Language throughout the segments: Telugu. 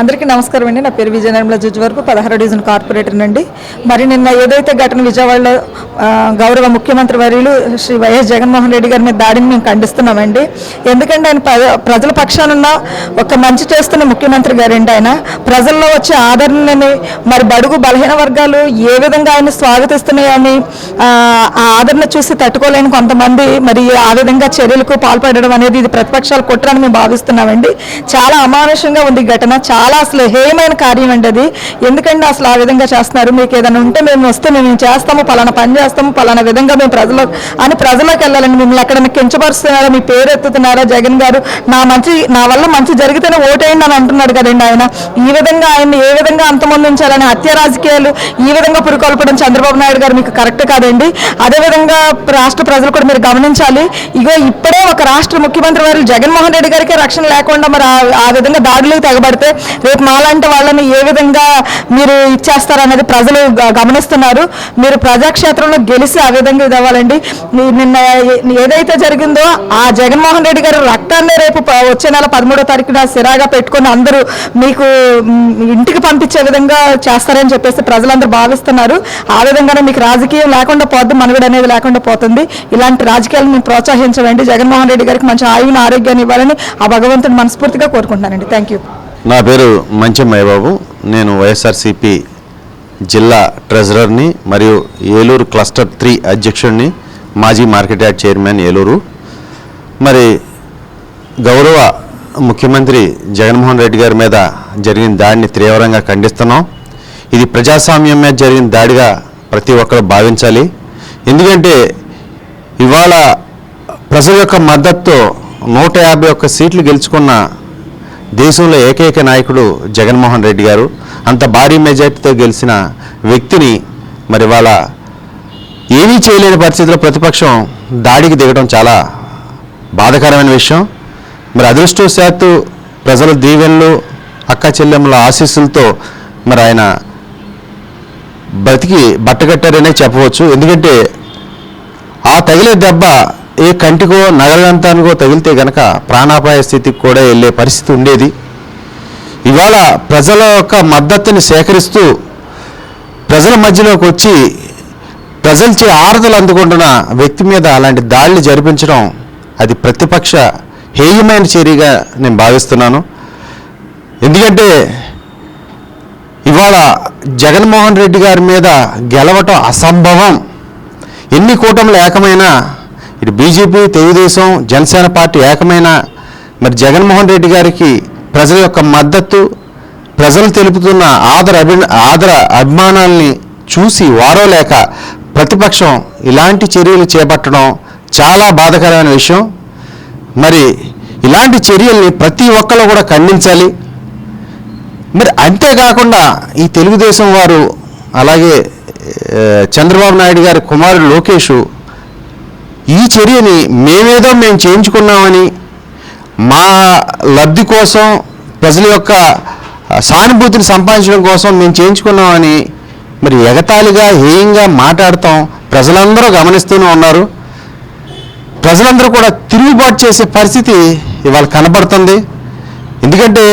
అందరికీ నమస్కారం అండి. నా పేరు విజయనగరంలో జడ్జి వరకు పదహారు డివిజన్ కార్పొరేటర్ అండి మరి నిన్న ఏదైతే ఘటన విజయవాడలో గౌరవ ముఖ్యమంత్రి వర్యులు శ్రీ వైఎస్ జగన్మోహన్ రెడ్డి గారి మీద దాడిని మేము ఖండిస్తున్నామండి. ఎందుకంటే ఆయన ప్రజల పక్షానున్న ఒక మంచి చేస్తున్న ముఖ్యమంత్రి గారండి ఆయన. ప్రజల్లో వచ్చే ఆదరణని మరి బడుగు బలహీన వర్గాలు ఏ విధంగా ఆయన స్వాగతిస్తున్నాయని ఆ, ఆదరణ చూసి తట్టుకోలేని కొంతమంది మరి ఆ విధంగా చర్యలకు పాల్పడడం అనేది ఇది ప్రతిపక్షాలు కుట్రని మేము భావిస్తున్నామండి. చాలా అమానుషంగా ఉంది ఈ ఘటన. చాలా అసలు హేయమైన కార్యం అండి అది. ఎందుకంటే అసలు ఆ విధంగా చేస్తున్నారు. మీకు ఏదైనా ఉంటే మేము వస్తే మేము చేస్తాము పలానా పని చేస్తాము పలానా విధంగా మేము ప్రజలు అని ప్రజలకు వెళ్ళాలండి. మిమ్మల్ని ఎక్కడైనా కించపరుస్తున్నారా మీ పేరు ఎత్తుతున్నారా జగన్ గారు? నా మంచి నా వల్ల మంచి జరిగితేనే ఓటేయండి అని అంటున్నాడు కదండి ఆయన. ఈ విధంగా ఆయన్ని ఏ విధంగా అంతమొందించాలని హత్య రాజకీయాలు ఈ విధంగా పురికొల్పడం చంద్రబాబు నాయుడు గారు మీకు కరెక్ట్ కాదండి. అదేవిధంగా రాష్ట్ర ప్రజలు కూడా మీరు గమనించాలి. ఇగో ఇప్పుడే ఒక రాష్ట్ర ముఖ్యమంత్రి వారు జగన్మోహన్ రెడ్డి గారికి రక్షణ లేకుండా మరి ఆ- ఆ విధంగా దాడులకు తెగబడితే రేపు మాలాంటి వాళ్ళని ఏ విధంగా మీరు ఇచ్చేస్తారనేది ప్రజలు గ- గమనిస్తున్నారు. మీరు ప్రజాక్షేత్రంలో గెలిచి ఆ విధంగా ఇదవ్వాలండి నిన్న ఏదైతే జరిగిందో ఆ జగన్మోహన్ రెడ్డి గారు రక్తాన్ని రేపు వచ్చే నెల పదమూడో తారీఖున సిరాగా పెట్టుకుని అందరూ మీకు ఇంటికి పంపించే విధంగా చేస్తారని చెప్పేసి ప్రజలందరూ భావిస్తున్నారు. ఆ విధంగానే మీకు రాజకీయం లేకుండా పోద్ది మనుగడ అనేది లేకుండా పోతుంది. ఇలాంటి రాజకీయాలను మేము జగన్మోహన్ రెడ్డి గారికి మంచి ఆయువుని ఆరోగ్యాన్ని ఇవ్వాలని ఆ భగవంతుని మనస్ఫూర్తిగా కోరుకుంటున్నానండి. థ్యాంక్ యూ నా పేరు మంచమయ్య నేను వైఎస్ఆర్సిపి జిల్లా ట్రెజరర్ని మరియు ఏలూరు క్లస్టర్ త్రీ అధ్యక్షుడిని మాజీ మార్కెట్ యార్డ్ చైర్మన్ ఏలూరు. మరి గౌరవ ముఖ్యమంత్రి జగన్మోహన్ రెడ్డి గారి మీద జరిగిన దాడిని తీవ్రంగా ఖండిస్తున్నాం. ఇది ప్రజాస్వామ్యం మీద జరిగిన దాడిగా ప్రతి ఒక్కరు భావించాలి. ఎందుకంటే ఇవాళ ప్రజల యొక్క మద్దతుతో నూట యాభై ఒక్క సీట్లు గెలుచుకున్న దేశంలో ఏకైక నాయకుడు జగన్మోహన్ రెడ్డి గారు. అంత భారీ మెజార్టీతో గెలిచిన వ్యక్తిని మరి వాళ్ళ ఏమీ చేయలేని పరిస్థితిలో ప్రతిపక్షం దాడికి దిగడం చాలా బాధాకరమైన విషయం. మరి అదృష్టవశాత్తు ప్రజల దీవెనలు అక్క చెల్లెమ్మల ఆశీస్సులతో మరి ఆయన బతికి బట్టగట్టారనే చెప్పవచ్చు. ఎందుకంటే ఆ తగిలే దెబ్బ ఏ కంటికో నగలంతానికో తగిలితే గనక ప్రాణాపాయ స్థితికి కూడా వెళ్ళే పరిస్థితి ఉండేది. ఇవాళ ప్రజల యొక్క మద్దతుని సేకరిస్తూ ప్రజల మధ్యలోకి వచ్చి ప్రజలచే ఆరదలు అందుకుంటున్న వ్యక్తి మీద అలాంటి దాడులు జరిపించడం అది ప్రతిపక్ష హేయమైన చర్యగా నేను భావిస్తున్నాను. ఎందుకంటే ఇవాళ జగన్మోహన్ రెడ్డి గారి మీద గెలవటం అసంభవం. ఎన్ని కూటములు ఏకమైనా ఇటు బీజేపీ తెలుగుదేశం జనసేన పార్టీ ఏకమైన మరి జగన్మోహన్ రెడ్డి గారికి ప్రజల యొక్క మద్దతు ప్రజలు తెలుపుతున్న ఆదర అభి ఆదర అభిమానాల్ని చూసి వారోలేక ప్రతిపక్షం ఇలాంటి చర్యలు చేపట్టడం చాలా బాధకరమైన విషయం. మరి ఇలాంటి చర్యల్ని ప్రతి ఒక్కరు కూడా ఖండించాలి. మరి అంతేకాకుండా ఈ తెలుగుదేశం వారు అలాగే చంద్రబాబు నాయుడు గారి కుమారుడు లోకేష్ ఈ చర్యని మేమేదో మేము చేయించుకున్నామని మా లబ్ధి కోసం ప్రజల యొక్క సానుభూతిని సంపాదించడం కోసం మేము చేయించుకున్నామని మరి ఎగతాళిగా హేయంగా మాట్లాడతాం. ప్రజలందరూ గమనిస్తూనే ఉన్నారు. ప్రజలందరూ కూడా తిరుగుబాటు చేసే పరిస్థితి ఇవాళ కనబడుతుంది. ఎందుకంటే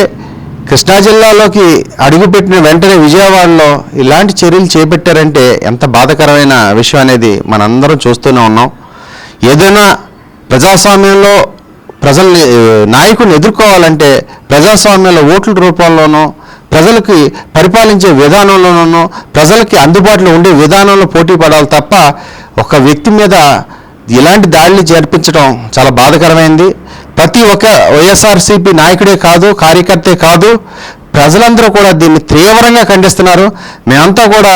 కృష్ణా జిల్లాలోకి అడుగుపెట్టిన వెంటనే విజయవాడలో ఇలాంటి చర్యలు చేపట్టారంటే ఎంత బాధకరమైన విషయం అనేది మనందరం చూస్తూనే ఉన్నాం. ఏదైనా ప్రజాస్వామ్యంలో ప్రజల్ని నాయకుని నాయకుడిని ఎదుర్కోవాలంటే ప్రజాస్వామ్యంలో ఓట్ల రూపంలోనో ప్రజలకి పరిపాలించే విధానంలోనూ ప్రజలకి అందుబాటులో ఉండే విధానంలో పోటీ పడాలి తప్ప ఒక వ్యక్తి మీద ఇలాంటి దాడిని జరిపించడం చాలా బాధకరమైంది. ప్రతి ఒక్క వైఎస్ఆర్సీపీ నాయకుడే కాదు కార్యకర్తే కాదు ప్రజలందరూ కూడా దీన్ని తీవ్రంగా ఖండిస్తున్నారు. మేమంతా కూడా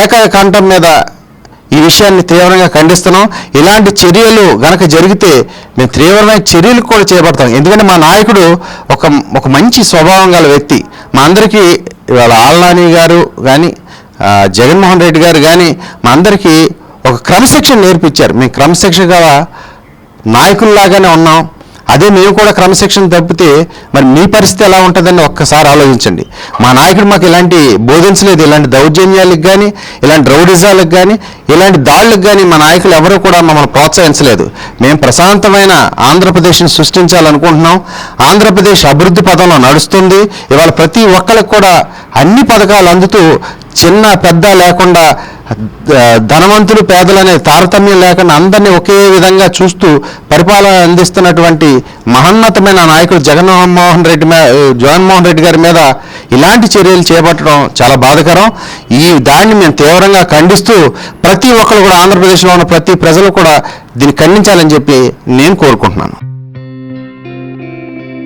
ఏకకంఠం మీద ఈ విషయాన్ని తీవ్రంగా ఖండిస్తున్నాం. ఇలాంటి చర్యలు గనక జరిగితే మేము తీవ్రమైన చర్యలు కూడా చేపడతాం. ఎందుకంటే మా నాయకుడు ఒక ఒక మంచి స్వభావం గల వ్యక్తి. మా అందరికీ ఇవాళ ఆల్నాని గారు కానీ జగన్మోహన్ రెడ్డి గారు కానీ మా అందరికీ ఒక క్రమశిక్షణ నేర్పించారు. మేము క్రమశిక్షణగా నాయకుల్లాగానే ఉన్నాం. అదే మేము కూడా క్రమశిక్షణ తప్పితే మరి మీ పరిస్థితి ఎలా ఉంటుందని ఒక్కసారి ఆలోచించండి. మా నాయకుడు మాకు ఇలాంటి బోధించలేదు ఇలాంటి దౌర్జన్యాలకు కానీ ఇలాంటి రౌడిజాలకు కానీ ఇలాంటి దాడులకు కానీ మా నాయకులు ఎవరూ కూడా మమ్మల్ని ప్రోత్సహించలేదు. మేము ప్రశాంతమైన ఆంధ్రప్రదేశ్ని సృష్టించాలనుకుంటున్నాం. ఆంధ్రప్రదేశ్ అభివృద్ధి పదంలో నడుస్తుంది. ఇవాళ ప్రతి ఒక్కరికి కూడా అన్ని పథకాలు అందుతూ చిన్న పెద్ద లేకుండా ధనవంతులు పేదలనే తారతమ్యం లేకుండా అందరినీ ఒకే విధంగా చూస్తూ పరిపాలన అందిస్తున్నటువంటి మహోన్నతమైన నాయకుడు జగన్మోహన్ రెడ్డి జగన్మోహన్ రెడ్డి గారి మీద ఇలాంటి చర్యలు చేపట్టడం చాలా బాధకరం. ఈ దాన్ని మేము తీవ్రంగా ఖండిస్తూ ప్రతి ఒక్కరు కూడా ఆంధ్రప్రదేశ్లో ఉన్న ప్రతి ప్రజలు కూడా దీన్ని ఖండించాలని చెప్పి నేను కోరుకుంటున్నాను.